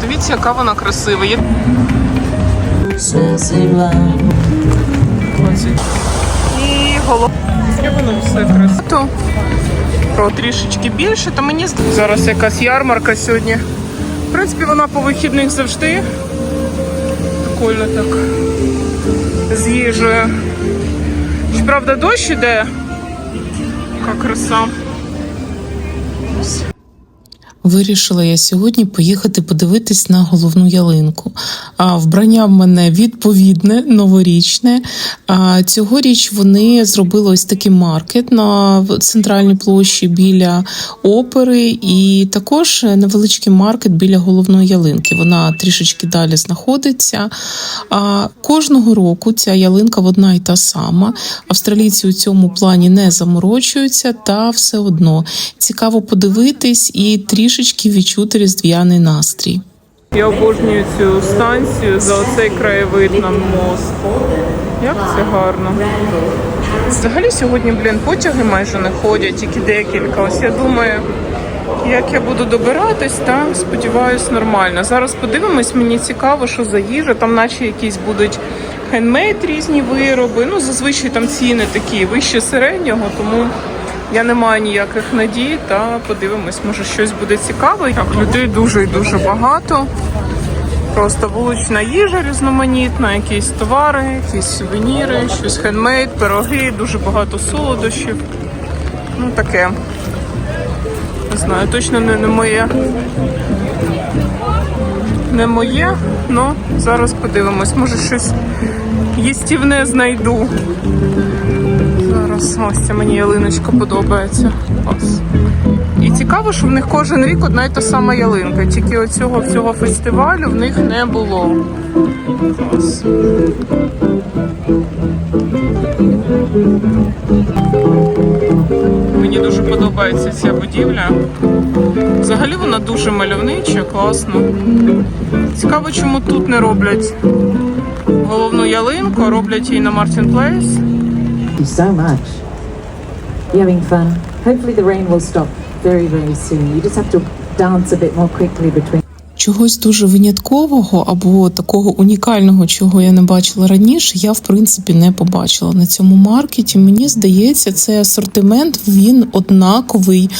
Дивіться, яка вона красива. Є І красиво. Про трішечки більше, то мені зараз якась ярмарка сьогодні. В принципі, вона по вихідних завжди. Прикольно так. З їжею. Щоправда, дощ іде. Яка краса. Вирішила я сьогодні поїхати подивитись на головну ялинку. А вбрання в мене відповідне, новорічне. А цьогоріч вони зробили ось такий маркет на центральній площі біля опери, і також невеличкий маркет біля головної ялинки. Вона трішечки далі знаходиться. А кожного року ця ялинка одна і та сама. Австралійці у цьому плані не заморочуються, та все одно цікаво подивитись і трішечки відчути різдвяний настрій. Я обожнюю цю станцію за оцей краєвид на мост. Як це гарно. Взагалі сьогодні, блін, потяги майже не ходять, тільки декілька. Ось я думаю, як я буду добиратись, та сподіваюсь, нормально. Зараз подивимось, мені цікаво, що за їжа. Там наче якісь будуть хендмейд різні вироби. Ну, зазвичай там ціни такі вище середнього, тому я не маю ніяких надій, та подивимось, може щось буде цікаве. Так, людей дуже і дуже багато. Просто вулична їжа різноманітна, якісь товари, якісь сувеніри, щось хендмейд, пироги, дуже багато солодощів. Ну таке. Не знаю, точно не, не моє. Не моє, ну зараз подивимось. Може щось їстівне знайду. Зараз ось ця мені ялиночка подобається. Ось. І цікаво, що в них кожен рік одна й та сама ялинка. Тільки оцього всього фестивалю в них не було. Ось. Мені дуже подобається ця будівля. Взагалі вона дуже мальовнича, класно. Цікаво, чому тут не роблять головну ялинку, роблять її на Мартін Плейс. You so much. You having fun? Hopefully the rain will stop very, very soon. You just have to dance a bit more quickly between Чогось дуже виняткового або такого унікального, чого я не бачила раніше, я в принципі не побачила на цьому маркеті. Мені здається, цей асортимент він однаковий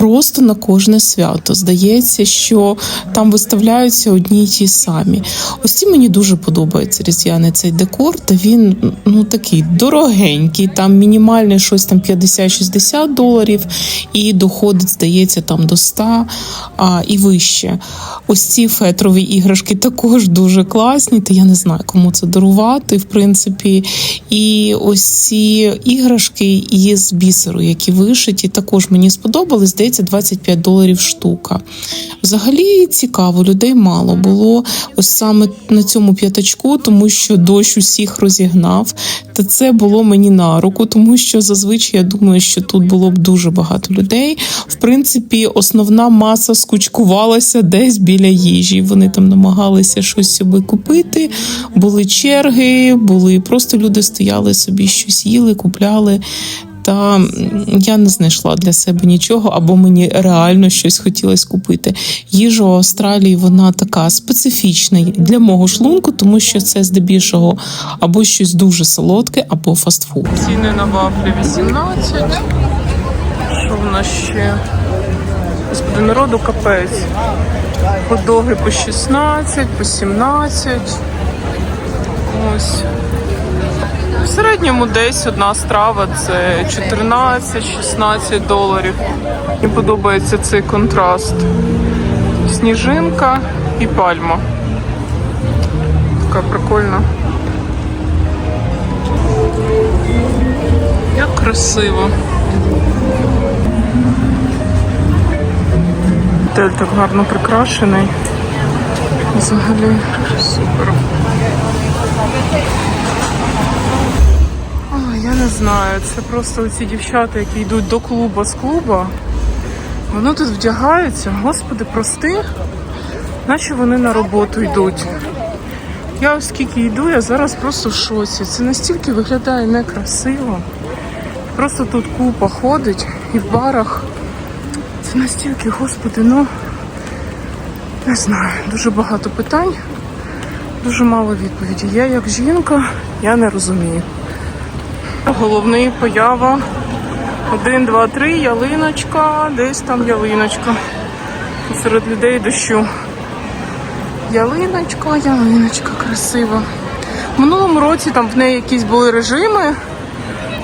просто на кожне свято. Здається, що там виставляються одні й ті самі. Ось ці мені дуже подобається різдвяний цей декор. Та він ну такий дорогенький. Там мінімальне щось там 50-60 доларів, і доходить, здається, там до 100 а, і вище. Ось ці фетрові іграшки також дуже класні. Та я не знаю, кому це дарувати, в принципі. І ось ці іграшки із бісеру, які вишиті, також мені сподобались. Здається, 25 доларів штука. Взагалі цікаво, людей мало було ось саме на цьому п'ятачку, тому що дощ усіх розігнав. Та це було мені на руку, тому що зазвичай я думаю, що тут було б дуже багато людей. В принципі, основна маса скучкувалася десь біля їжі. Вони там намагалися щось собі купити. Були черги, були просто люди стояли собі, щось їли, купляли. Та я не знайшла для себе нічого, або мені реально щось хотілося купити. Їжа у Австралії вона така специфічна для мого шлунку, тому що це здебільшого або щось дуже солодке, або фастфуд. Ціни на вафлі 18. Що в нас ще? Господи, народу капець. Ходоги по 16, по 17. Ось. Середньому десь одна страва це 14-16 доларів. Мені подобається цей контраст. Сніжинка і пальма. Така прикольна. Як красиво. Готель так гарно прикрашений. Взагалі супер. Знаю, це просто ці дівчата, які йдуть до клубу з клуба. Вони тут вдягаються, господи, прости, наче вони на роботу йдуть. Я оскільки йду, я зараз просто в шоці. Це настільки виглядає некрасиво. Просто тут купа ходить і в барах. Це настільки, господи, ну. Не знаю, дуже багато питань, дуже мало відповіді. Я як жінка, я не розумію. Головний поява. Один, два, три, ялиночка, десь там ялиночка. Серед людей дощу. Ялиночка, ялиночка, красива. В минулому році там в неї якісь були режими.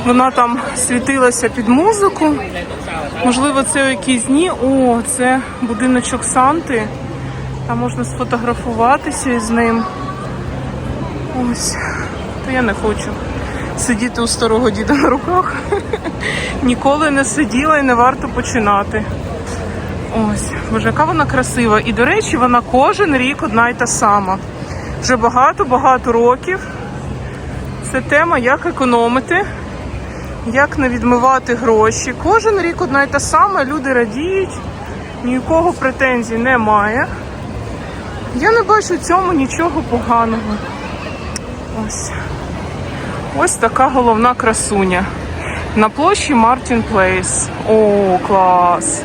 Вона там світилася під музику. Можливо, це якісь дні. О, це будиночок Санти. Там можна сфотографуватися із ним. Ось. То я не хочу сидіти у старого діда на руках. Ніколи не сиділа і не варто починати. Ось, боже, яка вона красива. І, до речі, вона кожен рік одна й та сама. Вже багато-багато років. Це тема, як економити, як не відмивати гроші. Кожен рік одна й та сама, люди радіють, ні у претензій немає. Я не бачу в цьому нічого поганого. Ось. Ось така головна красуня. На площі Мартін Плейс. О, клас!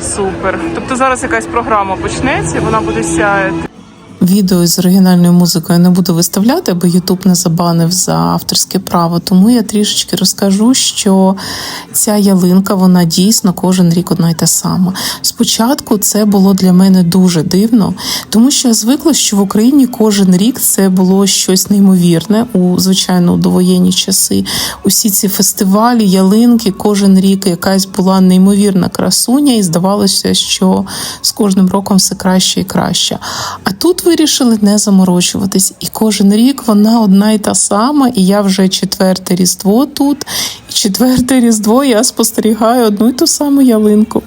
Супер. Тобто зараз якась програма почнеться, вона буде сяяти. Відео з оригінальною музикою не буду виставляти, бо Ютуб не забанив за авторське право. Тому я трішечки розкажу, що ця ялинка вона дійсно кожен рік одна й та сама. Спочатку це було для мене дуже дивно, тому що я звикла, що в Україні кожен рік це було щось неймовірне у звичайно у довоєнні часи. Усі ці фестивалі, ялинки, кожен рік якась була неймовірна красуня, і здавалося, що з кожним роком все краще і краще. А тут вирішили не заморочуватись, і кожен рік вона одна й та сама, і я вже четверте різдво тут, і четверте різдво я спостерігаю одну й ту саму ялинку.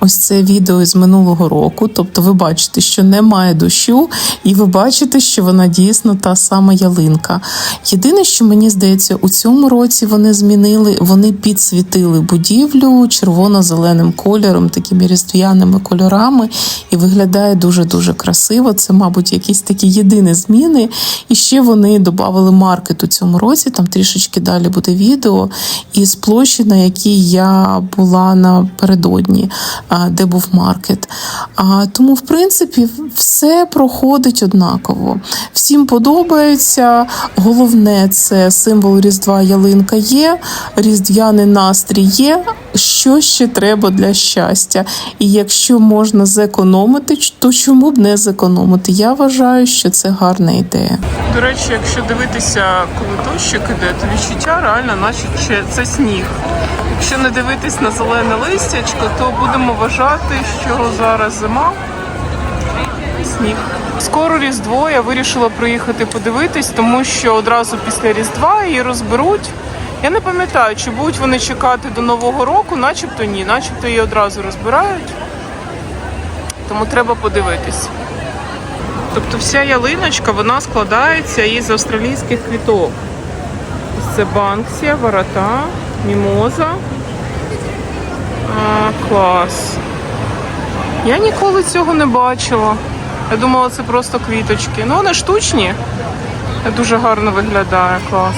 Ось це відео з минулого року. Тобто, ви бачите, що немає дощу, і ви бачите, що вона дійсно та сама ялинка. Єдине, що мені здається, у цьому році вони змінили, вони підсвітили будівлю червоно-зеленим кольором, такими різдвяними кольорами, і виглядає дуже дуже красиво. Це, мабуть, якісь такі єдині зміни. І ще вони додали маркет у цьому році. Там трішечки далі буде відео із площі, на якій я була напередодні де був маркет. Тому, в принципі, все проходить однаково. Всім подобається. Головне це символ Різдва ялинка є, різдвяний настрій є. Що ще треба для щастя? І якщо можна зекономити, то чому б не зекономити? Я вважаю, що це гарна ідея. До речі, якщо дивитися, коли дощик іде, то відчуття реально, наче це сніг. Якщо не дивитись на зелене листячко, то будемо вважати, що зараз зима і сніг. Скоро Різдво я вирішила приїхати подивитись, тому що одразу після Різдва її розберуть. Я не пам'ятаю, чи будуть вони чекати до Нового року, начебто ні, начебто її одразу розбирають. Тому треба подивитись. Тобто вся ялиночка вона складається із австралійських квіток. Це банксія, ворота, мімоза. А, клас. Я ніколи цього не бачила. Я думала, це просто квіточки. Ну, вони штучні. Дуже гарно виглядає, клас.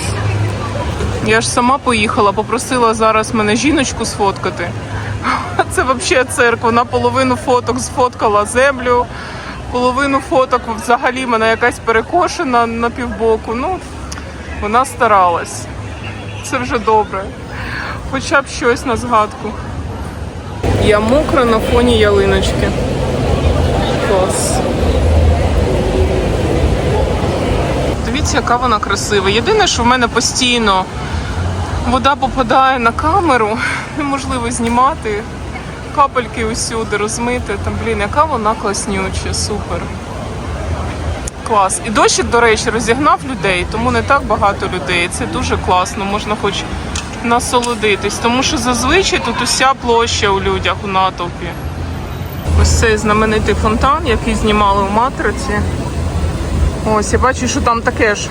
Я ж сама поїхала, попросила зараз мене жіночку сфоткати. Це взагалі цирк. Вона половину фоток сфоткала землю, половину фоток взагалі мене якась перекошена на півбоку. Ну, вона старалась. Це вже добре. Хоча б щось на згадку. Я мокра на фоні ялиночки. Клас. Дивіться, яка вона красива. Єдине, що в мене постійно вода попадає на камеру, неможливо знімати. Капельки усюди розмити. Там, блін, яка вона класнюча, супер. Клас. І дощик, до речі, розігнав людей, тому не так багато людей. Це дуже класно, можна хоч насолодитись. Тому що зазвичай тут уся площа у людях у натовпі. Ось цей знаменитий фонтан, який знімали в матриці. Ось, я бачу, що там таке ж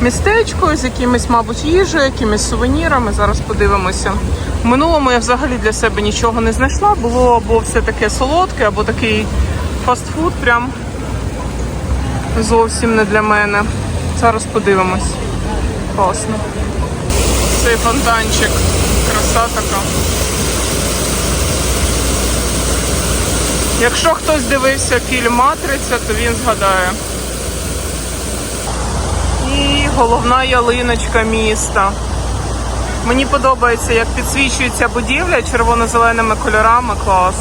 містечко з якимись, мабуть, їжею, якимись сувенірами. Зараз подивимося. В минулому я взагалі для себе нічого не знайшла. Було або все таке солодке, або такий фастфуд, прям зовсім не для мене. Зараз подивимось. Класно. Цей фонтанчик. Краса така. Якщо хтось дивився фільм Матриця, то він згадає. Головна ялиночка міста. Мені подобається, як підсвічується будівля червоно-зеленими кольорами. Клас.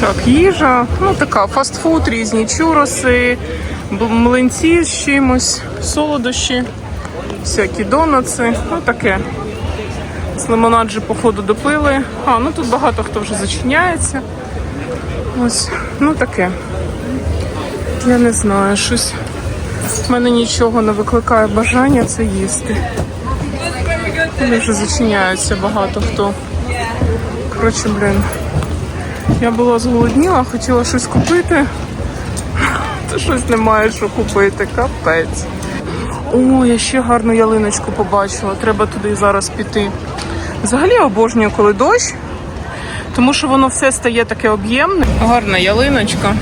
Так, їжа, ну така, фастфуд, різні чуроси, млинці з чимось, солодощі, всякі донаци, ну таке. З лимонад же, походу, допили. А, ну тут багато хто вже зачиняється. Ось, ну таке. Я не знаю, щось. В мене нічого не викликає бажання це їсти. Вони вже зачиняються багато хто. Коротше, блін. Я була зголодніла, хотіла щось купити. Та щось немає що купити, капець. О, я ще гарну ялиночку побачила. Треба туди зараз піти. Взагалі я обожнюю, коли дощ, тому що воно все стає таке об'ємне. Гарна ялиночка.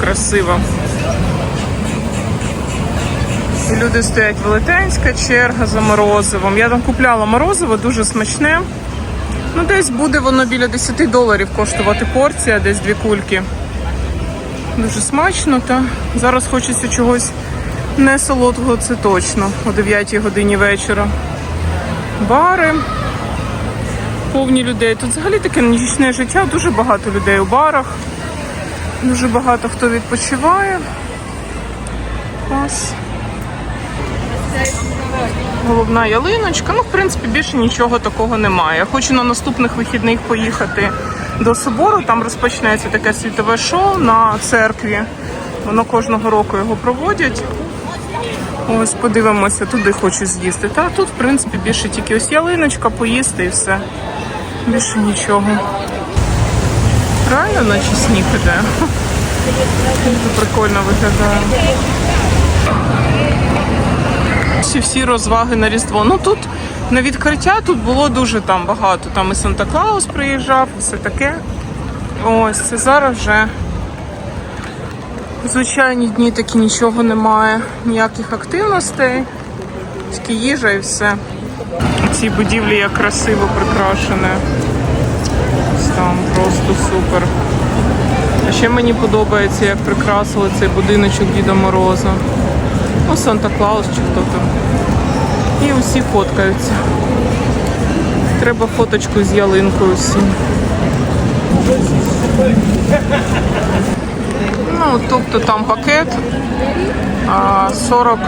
Красиво. Люди стоять велетенська черга за морозивом. Я там купляла морозиво, дуже смачне. Ну, десь буде воно біля 10 доларів коштувати порція, десь дві кульки. Дуже смачно, та зараз хочеться чогось не солодкого, це точно, о 9 годині вечора. Бари повні людей. Тут взагалі таке нічне життя, дуже багато людей у барах. Дуже багато хто відпочиває. Ось. Головна ялиночка. Ну, в принципі, більше нічого такого немає. Хочу на наступних вихідних поїхати до собору. Там розпочнеться таке світове шоу на церкві. Воно кожного року його проводять. Ось подивимося, туди хочу з'їсти. Та тут, в принципі, більше тільки ось ялиночка, поїсти і все. Більше нічого. Реально, наче сніг іде. Дуже прикольно виглядає. Всі всі розваги на Різдво. Ну тут на відкриття тут було дуже там багато. Там і Санта Клаус приїжджав, все таке. Ось це зараз вже звичайні дні такі нічого немає, ніяких активностей, тільки їжа і все. Ці будівлі як красиво прикрашені. Там просто супер. А ще мені подобається, як прикрасили цей будиночок Діда Мороза. Ну, Санта Клаус чи хто там. І усі фоткаються. Треба фоточку з ялинкою всім. Ну, тобто там пакет 40,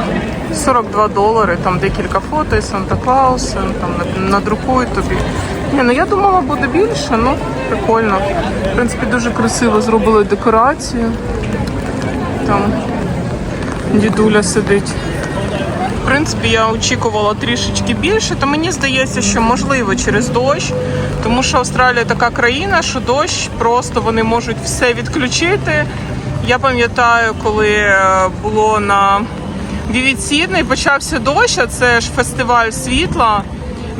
42 долари, там декілька фото із Санта Клауса, там надрукують тобі. Ні, ну я думала буде більше, ну прикольно. В принципі, дуже красиво зробили декорацію. Там дідуля сидить. В принципі, я очікувала трішечки більше, то мені здається, що можливо через дощ, тому що Австралія така країна, що дощ просто вони можуть все відключити. Я пам'ятаю, коли е, було на Sydney, почався дощ, а це ж фестиваль світла.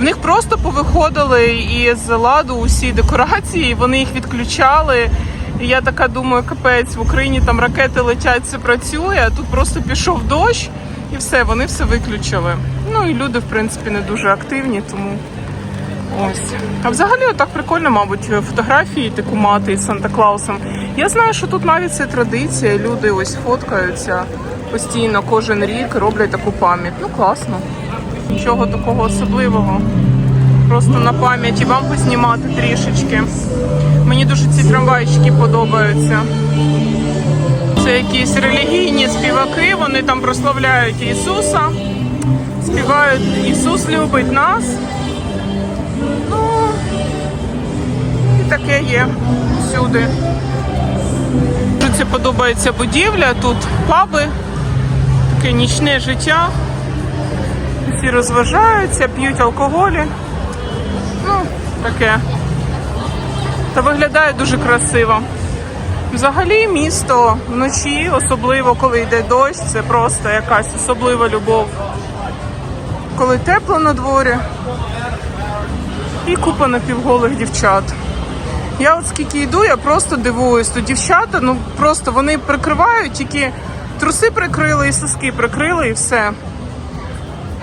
В них просто повиходили із ладу усі декорації, вони їх відключали. І я така думаю, капець, в Україні там ракети летять, все працює, тут просто пішов дощ і все, вони все виключили. Ну і люди, в принципі, не дуже активні, тому ось. А взагалі так прикольно, мабуть, фотографії таку мати із Санта Клаусом. Я знаю, що тут навіть це традиція, люди ось фоткаються постійно кожен рік, роблять таку пам'ять. Ну класно. Нічого такого особливого. Просто на пам'яті вам познімати трішечки. Мені дуже ці трамвайчики подобаються. Це якісь релігійні співаки, вони там прославляють Ісуса, співають Ісус любить нас. Ну, і таке є всюди. Дуже подобається будівля, тут паби, таке нічне життя. Всі розважаються, п'ють алкоголі. Ну, таке. Та виглядає дуже красиво. Взагалі місто вночі, особливо коли йде дощ, це просто якась особлива любов. Коли тепло на дворі і купа напівголих дівчат. Я от скільки йду, я просто дивуюсь. То дівчата, ну просто вони прикривають, тільки труси прикрили і соски прикрили і все.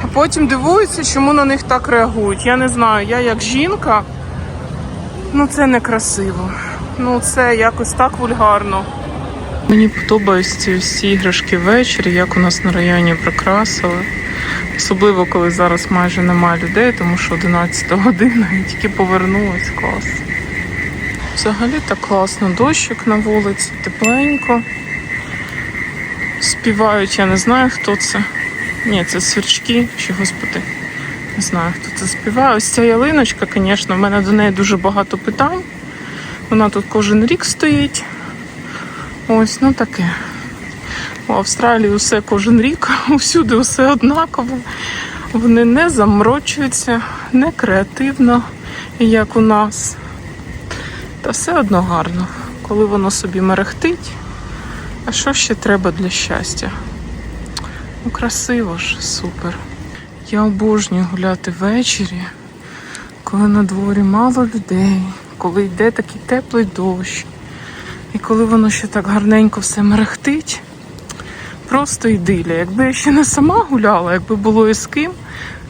А потім дивуються, чому на них так реагують. Я не знаю, я як жінка, ну це некрасиво. Ну це якось так вульгарно. Мені подобаються ці всі іграшки ввечері, як у нас на районі прикрасили. Особливо, коли зараз майже немає людей, тому що 11 година і тільки повернулась клас. Взагалі так класно, дощик на вулиці, тепленько. Співають, я не знаю, хто це. Ні, це свірчки чи господи. Не знаю, хто це співає. Ось ця ялиночка, звісно, в мене до неї дуже багато питань. Вона тут кожен рік стоїть. Ось, ну таке. У Австралії усе кожен рік, усюди усе однаково. Вони не заморочуються, не креативно, як у нас. Та все одно гарно, коли воно собі мерехтить. А що ще треба для щастя? Ну, красиво ж, супер. Я обожнюю гуляти ввечері, коли на дворі мало людей, коли йде такий теплий дощ, і коли воно ще так гарненько все мерехтить. Просто ідилія. Якби я ще не сама гуляла, якби було і з ким,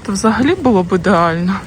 то взагалі було б ідеально.